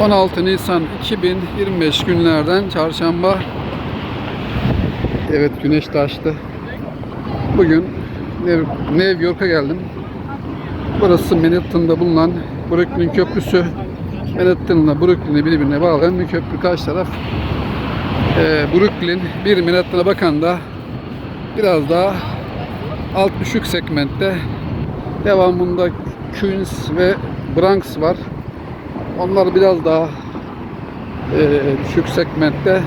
16 Nisan 2025 günlerden çarşamba. Evet güneş de açtı. Bugün New York'a geldim. Burası Manhattan'da bulunan Brooklyn Köprüsü. Manhattan'la Brooklyn'i birbirine bağlayan bir köprü. Karşı taraf e, Brooklyn. Bir Manhattan'a bakan da biraz daha alt düşük segmentte. Devamında Queens ve Bronx var. Onlar biraz daha e, düşük segmentte.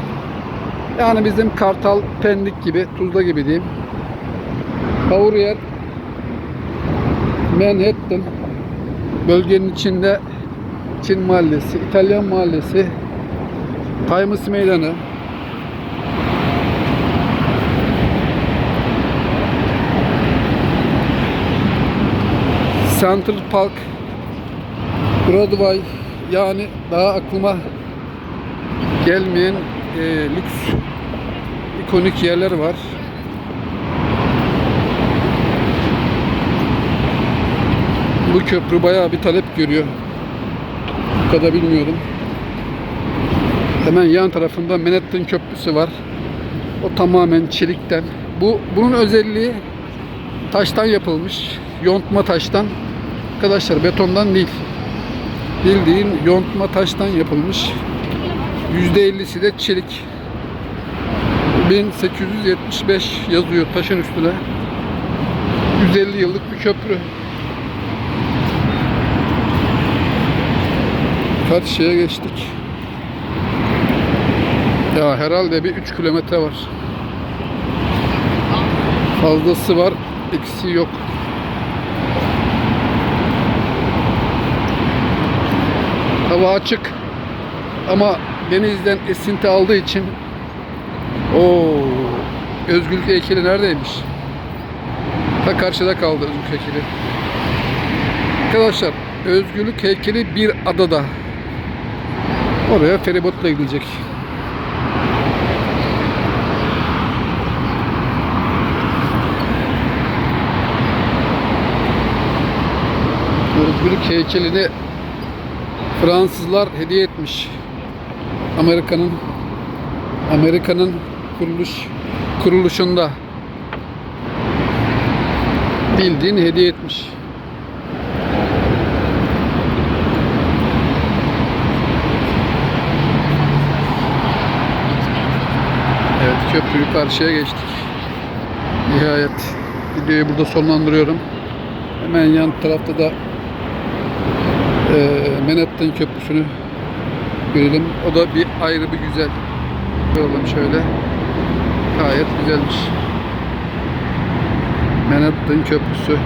Yani bizim Kartal, Pendik gibi, Tuzla gibi diyeyim. Avruyer, Manhattan bölgenin içinde Çin Mahallesi, İtalyan Mahallesi, Times Meydanı, Central Park, Broadway yani daha aklıma gelmeyen e, lüks ikonik yerler var. Bu köprü bayağı bir talep görüyor. Bu kadar bilmiyordum. Hemen yan tarafında Manhattan Köprüsü var. O tamamen çelikten. Bu bunun özelliği taştan yapılmış. Yontma taştan. Arkadaşlar betondan değil. Bildiğin yontma taştan yapılmış. %50'si de çelik. 1875 yazıyor taşın üstüne. 150 yıllık bir köprü. Karşıya geçtik. Ya herhalde bir 3 kilometre var. Fazlası var, eksiği yok. Hava açık ama denizden esinti aldığı için o özgürlük heykeli neredeymiş? Ta karşıda kaldı özgürlük heykeli. Arkadaşlar özgürlük heykeli bir adada. Oraya feribotla gidilecek. Özgürlük heykelini Fransızlar hediye etmiş. Amerika'nın Amerika'nın kuruluş kuruluşunda bildiğin hediye etmiş. Evet köprüyü karşıya geçtik. Nihayet videoyu burada sonlandırıyorum. Hemen yan tarafta da Manhattan Köprüsü'nü görelim. O da bir ayrı bir güzel. Görelim şöyle. Gayet güzelmiş. Manhattan Köprüsü.